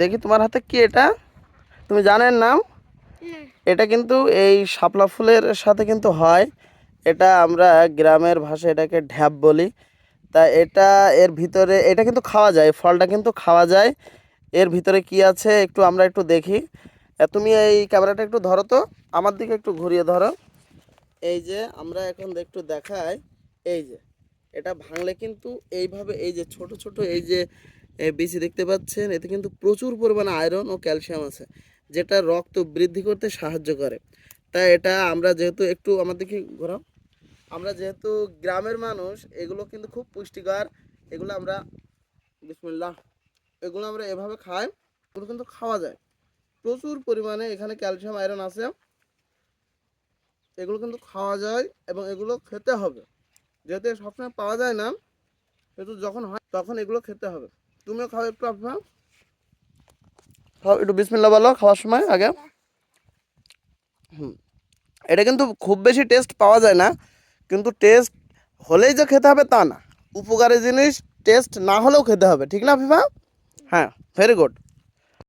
দেখি তোমার হাতে কি এটা? তুমি জানেন নাম? না এটা কিন্তু এই শাপলা ফুলের সাথে কিন্তু হয়। এটা আমরা গ্রামের ভাষায় এটাকে ঢ্যাপ বলি। তা এটা এর ভিতরে এটা কিন্তু খাওয়া যায় ফলটা কিন্তু খাওয়া যায়। এর ভিতরে কি আছে একটু আমরা একটু দেখি। তুমি এই ক্যামেরাটা একটু ধরো তো। আমার দিকে একটু ঘুরিয়ে ধরো। এই যে আমরা এখন একটু দেখাই। এই যে এটা ভাঙলে কিন্তু এইভাবে এই যে ছোট ছোট এই যে বিচি দেখতে পাচ্ছেন, এতে কিন্তু প্রচুর পরিমাণে আয়রন ও ক্যালসিয়াম আছে, যেটা রক্ত বৃদ্ধি করতে সাহায্য করে। তাই এটা আমরা যেহেতু একটু আমার দিকে ঘোরাও? আমরা যেহেতু গ্রামের মানুষ, এগুলো কিন্তু খুব পুষ্টিকর। এগুলো আমরা, বিসমুল্লাহ, এগুলো আমরা এভাবে খাই, এগুলো কিন্তু খাওয়া যায়। প্রচুর পরিমাণে এখানে ক্যালসিয়াম আয়রন আছে। এগুলো কিন্তু খাওয়া যায় এবং এগুলো খেতে হবে। যেহেতু সবসময় পাওয়া যায় না কিন্তু যখন হয়, তখন এগুলো খেতে হবে। তুমিও খাও একটু আপনার খাও, একটু বিসমিল্লা বলো, খাওয়ার সময় আগে। হুম। এটা কিন্তু খুব বেশি টেস্ট পাওয়া যায় না, কিন্তু টেস্ট হলেই যে খেতে হবে তা না। উপকারী জিনিস টেস্ট না হলেও খেতে হবে, ঠিক না ফিফা হ্যাঁ ভেরি গুড